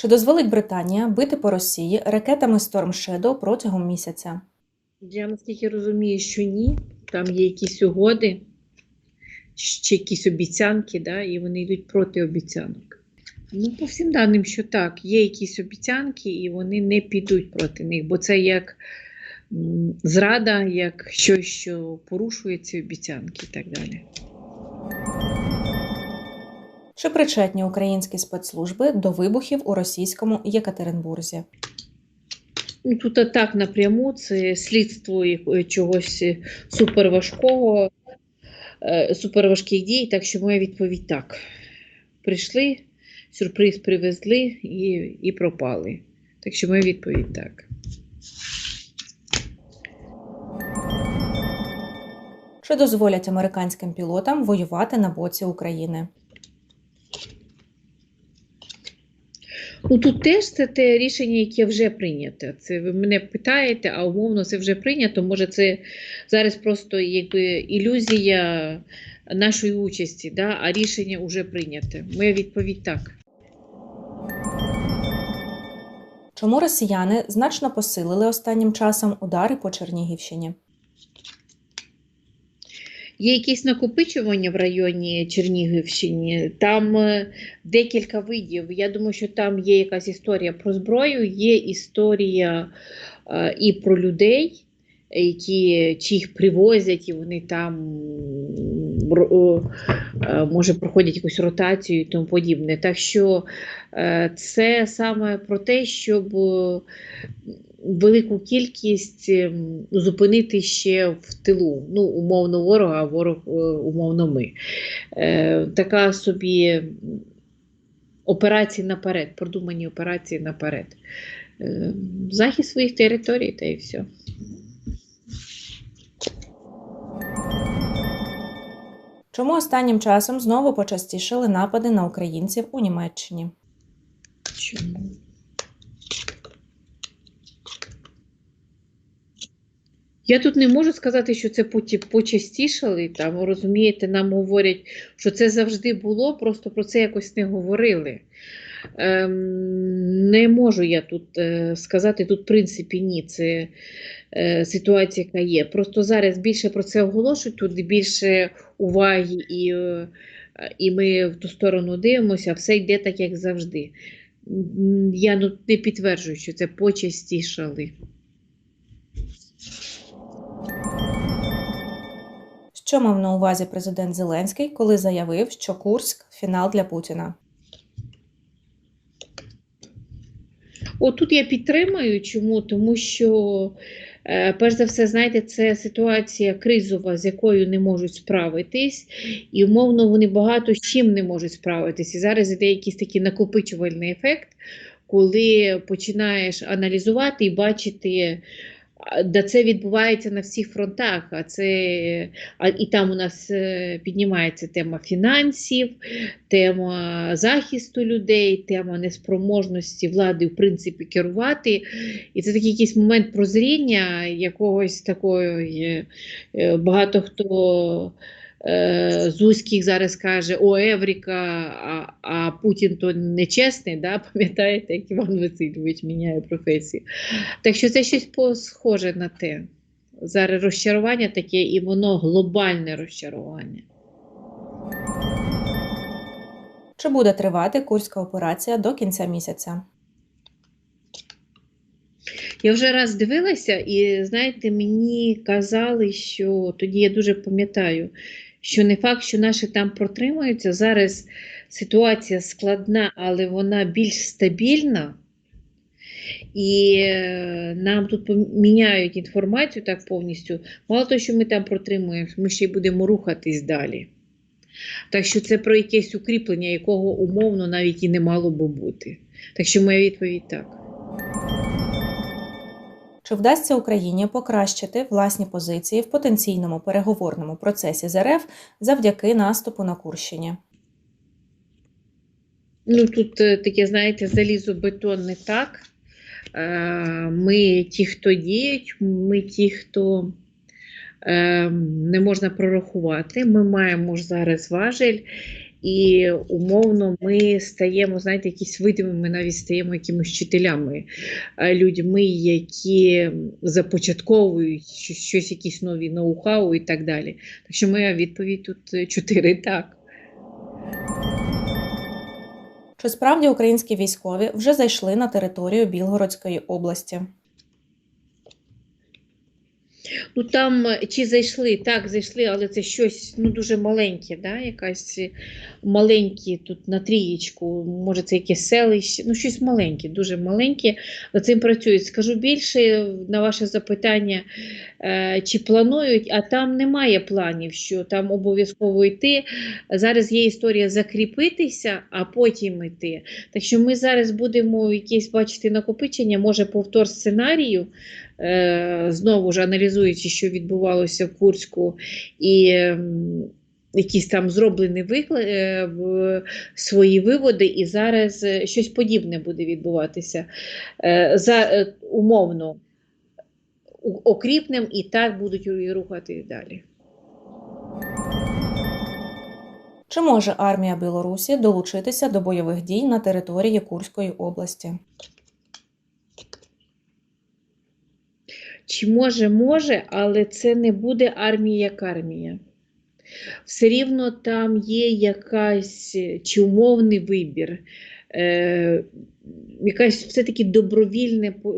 Чи дозволить Британія бити по Росії ракетами Storm Shadow протягом місяця? Я наскільки розумію, що ні. Там є якісь угоди чи якісь обіцянки, да, і вони йдуть проти обіцянок. Ну, по всім даним, що так, є якісь обіцянки, і вони не підуть проти них, бо це як зрада, як щось, що порушує ці обіцянки і так далі. Чи причетні українські спецслужби до вибухів у російському Єкатеринбурзі? Ну, тут атак напряму, це слідство чогось е, суперважкого, е, суперважких дій, так що моя відповідь так. Прийшли, сюрприз привезли і, і пропали. Так що моя відповідь так. Чи дозволять американським пілотам воювати на боці України? Ну тут теж це те рішення, яке вже прийнято. Це ви мене питаєте, а умовно це вже прийнято. Може, це зараз просто якби ілюзія нашої участі, да? а рішення вже прийнято. Моя відповідь так. Чому росіяни значно посилили останнім часом удари по Чернігівщині? Є якісь накопичування в районі Чернігівщини, там е, декілька видів. Я думаю, що там є якась історія про зброю, є історія е, і про людей, які чи їх привозять, і вони там е, може проходять якусь ротацію і тому подібне. Так що це саме про те, щоб велику кількість ем, зупинити ще в тилу. Ну, умовно ворога, а ворог е, умовно ми. Е, така собі операції наперед, продумані операції наперед. Е, захист своїх територій та і все. Чому останнім часом знову почастішили напади на українців у Німеччині? Чому? Я тут не можу сказати, що це почастішали. Там, розумієте, нам говорять, що це завжди було, просто про це якось не говорили. Ем, не можу я тут е, сказати, тут, в принципі, ні. Це е, ситуація, яка є. Просто зараз більше про це оголошують, тут більше уваги, і, е, і ми в ту сторону дивимося, все йде так, як завжди. Я ну, не підтверджую, що це почастішали. Що мав на увазі президент Зеленський, коли заявив, що Курськ фінал для Путіна? От тут я підтримую. Чому? Тому що, е, перш за все, знаєте, це ситуація кризова, з якою не можуть справитись, і умовно вони багато з чим не можуть справитись. І зараз іде якийсь такий накопичувальний ефект, коли починаєш аналізувати і бачити. Де це відбувається на всіх фронтах, а це а і там у нас е, піднімається тема фінансів, тема захисту людей, тема неспроможності влади, в принципі, керувати. І це такий якийсь момент прозріння якогось такої. е, Багато хто е, з узьких зараз каже, о, Евріка, а, а Путін то нечесний, да? пам'ятаєте, як Іван Васильович міняє професію. Так що це щось схоже на те. Зараз розчарування таке, і воно глобальне розчарування. Чи буде тривати курська операція до кінця місяця? Я вже раз дивилася, і знаєте, мені казали, що тоді я дуже пам'ятаю, що не факт, що наші там протримаються. Зараз ситуація складна, але вона більш стабільна. І е, нам тут поміняють інформацію так повністю. Мало того, що ми там протримуємося, ми ще й будемо рухатись далі. Так що це про якесь укріплення, якого умовно навіть і не мало би бути. Так що моя відповідь так. Чи вдасться Україні покращити власні позиції в потенційному переговорному процесі з РФ завдяки наступу на Курщині? Ну, тут е, таке, знаєте, залізобетон не так. Е, Ми ті, хто діють, ми ті, хто е, не можна прорахувати. Ми маємо зараз важель, і умовно ми стаємо, знаєте, якісь видимими, навіть стаємо якимись вчителями, е, людьми, які започатковують щось, якісь нові ноу-хау і так далі. Так що моя відповідь тут чотири так. Чи справді українські військові вже зайшли на територію Білгородської області? Ну там е, чи зайшли, так, зайшли, але це щось ну, дуже маленьке, да? якась е, маленькі тут на трієчку, може це якесь селище, ну щось маленьке, дуже маленьке. Над цим працюють. Скажу більше на ваше запитання, е, чи планують, а там немає планів, що там обов'язково йти. Зараз є історія закріпитися, а потім йти. Так що ми зараз будемо якесь бачити накопичення, може повтор сценарію. Е, знову ж аналізуючи, що відбувалося в Курську, і ем, якісь там зроблені викла... е, свої виводи, і зараз е, щось подібне буде відбуватися. За, умовно окріпнем і так будуть рухати далі. Чи може армія Білорусі долучитися до бойових дій на території Курської області? Чи може, може, але це не буде армія як армія. Все рівно там є якась чи умовний вибір, е, якась все-таки добровільне е,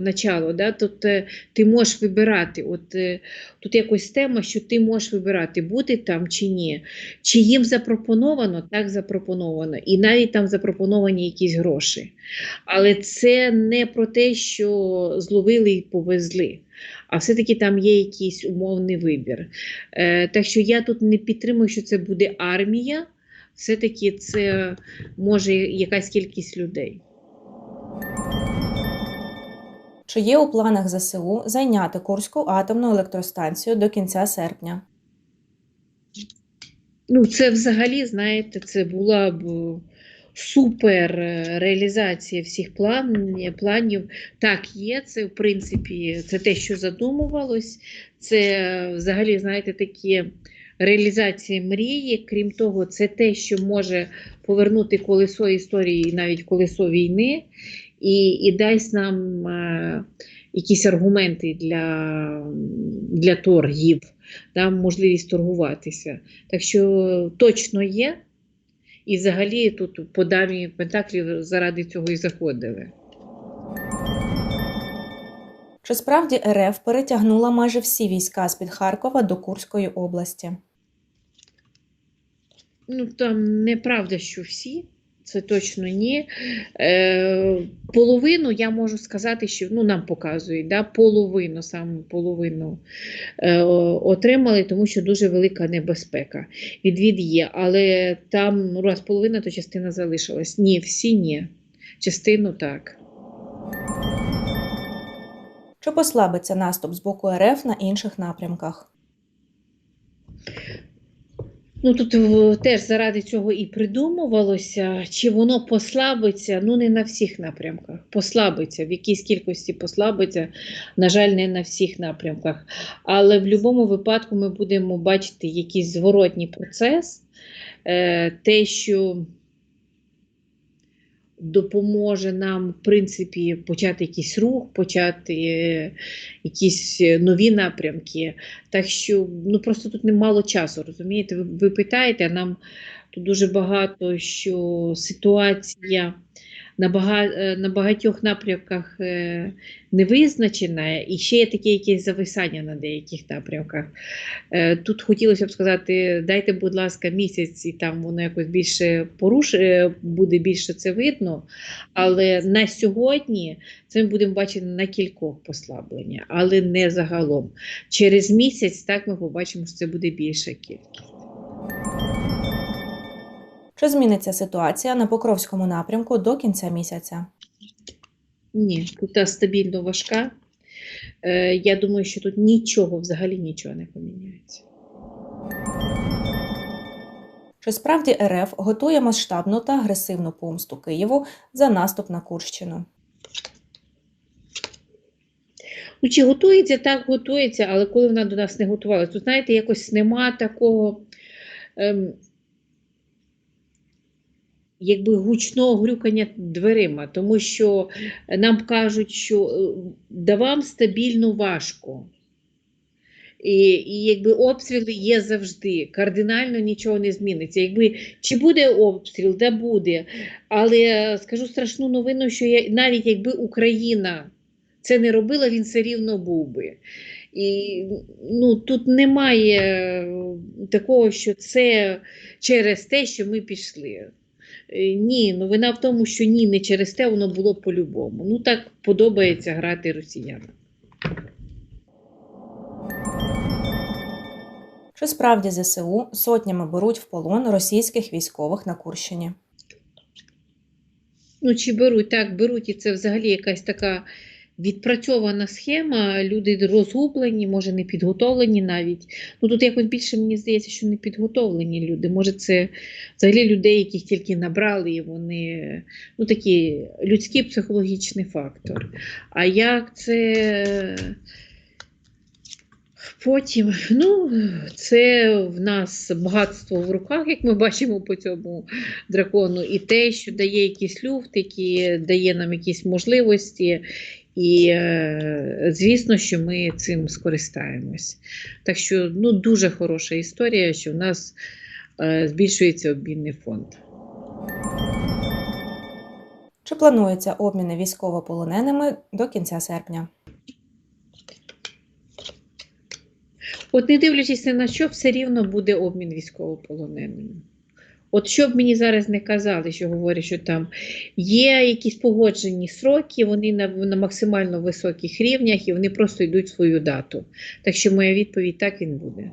начало. Да? Е, ти можеш вибирати. От, е, тут якось тема, що ти можеш вибирати, бути там чи ні. Чи їм запропоновано, так запропоновано. І навіть там запропоновані якісь гроші. Але це не про те, що зловили і повезли. А все-таки там є якийсь умовний вибір. Е, так що я тут не підтримую, що це буде армія, все-таки це може якась кількість людей. Чи є у планах ЗСУ зайняти Курську атомну електростанцію до кінця серпня? Ну, це взагалі, знаєте, це була б супер е, реалізація всіх план, планів. Так, є, це, в принципі, це те, що задумувалось. Це е, взагалі, знаєте, такі реалізації мрії. Крім того, це те, що може повернути колесо історії, навіть колесо війни, і, і дасть нам е, якісь аргументи для, для торгів, да, можливість торгуватися. Так що точно є. І взагалі тут по дамі Пентаклів заради цього і заходили. Чи справді РФ перетягнула майже всі війська з-під Харкова до Курської області? Ну там неправда, що всі, це точно ні. Е, половину я можу сказати, що ну, нам показують, да, половину, саме половину е, отримали, тому що дуже велика небезпека. Відвід є, але там ну, раз половина, то частина залишилась. Ні, всі ні. Частину так. Чи послабиться наступ з боку РФ на інших напрямках? Ну тут теж заради цього і придумувалося, чи воно послабиться, ну не на всіх напрямках. Послабиться, в якійсь кількості послабиться, на жаль, не на всіх напрямках. Але в будь-якому випадку ми будемо бачити якийсь зворотній процес, е, те, що допоможе нам, в принципі, почати якийсь рух, почати е, якісь е, нові напрямки. Так що ну просто тут немало часу, розумієте? Ви, ви питаєте, а нам тут дуже багато що ситуація е, на багатьох напрямках е, не визначена, і ще є таке якесь зависання на деяких напрямках. Е, Тут хотілося б сказати, дайте, будь ласка, місяць, і там воно якось більше поруш, е, буде більше це видно. Але на сьогодні це ми будемо бачити на кількох послаблення, але не загалом. Через місяць так ми побачимо, що це буде більша кількість. Чи зміниться ситуація на Покровському напрямку до кінця місяця? Ні, тут стабільно важка. Е, я думаю, що тут нічого, взагалі нічого не поміняється. Чи справді РФ готує масштабну та агресивну помсту Києву за наступ на Курщину? Ну, чи готується, так готується, але коли вона до нас не готувалася, то знаєте, якось нема такого. Ем, якби гучного грюкання дверима, тому що нам кажуть, що е, да вам стабільно важко. І, і якби обстріли є завжди, кардинально нічого не зміниться. Якби чи буде обстріл, да буде. Але скажу страшну новину, що я, навіть якби Україна це не робила, він все рівно був би. І ну, тут немає такого, що це через те, що ми пішли. Е, Ні, ну вина в тому, що ні, не через те воно було по-любому. Ну так подобається грати росіянам. Чи справді ЗСУ сотнями беруть в полон російських військових на Курщині? Ну, чи беруть, так, беруть, і це взагалі якась така відпрацьована схема. Люди розгублені, може, не підготовлені навіть. Ну тут якось більше мені здається, що не підготовлені люди. Може, це взагалі людей, яких тільки набрали, і вони ну такий людський психологічний фактор. А як це потім? Ну, це в нас багатство в руках, як ми бачимо по цьому дракону, і те, що дає якийсь люфт, який дає нам якісь можливості. І е, звісно, що ми цим скористаємось. Так що ну, дуже хороша історія, що в нас е, збільшується обмінний фонд. Чи плануються обміни військовополоненими до кінця серпня? От не дивлячись на що, все рівно буде обмін військовополоненими. От що б мені зараз не казали, що говорять, що там є якісь погоджені сроки, вони на, на максимально високих рівнях і вони просто йдуть свою дату. Так що моя відповідь так він буде.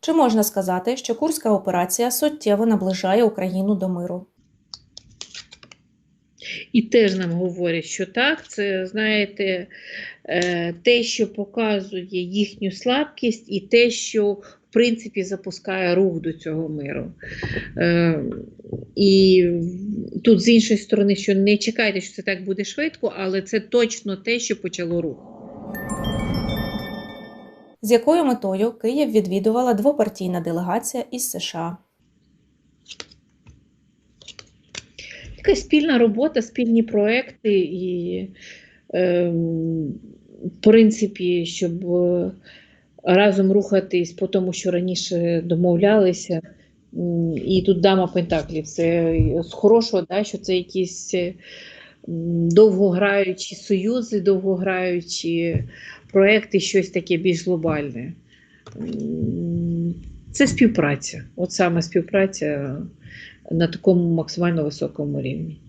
Чи можна сказати, що Курська операція суттєво наближає Україну до миру? І теж нам говорять, що так, це знаєте, е, те, що показує їхню слабкість, і те, що в принципі запускає рух до цього миру. Е, І тут з іншої сторони, що не чекайте, що це так буде швидко, але це точно те, що почало рух. З якою метою Київ відвідувала двопартійна делегація із США? Така спільна робота, спільні проекти і, е, в принципі, щоб е, разом рухатись по тому, що раніше домовлялися. І тут дама Пентаклів. Це з хорошого, да, що це якісь е, довгограючі союзи, довгограючі проекти, щось таке більш глобальне. Це співпраця. От саме співпраця на такому максимально високому рівні.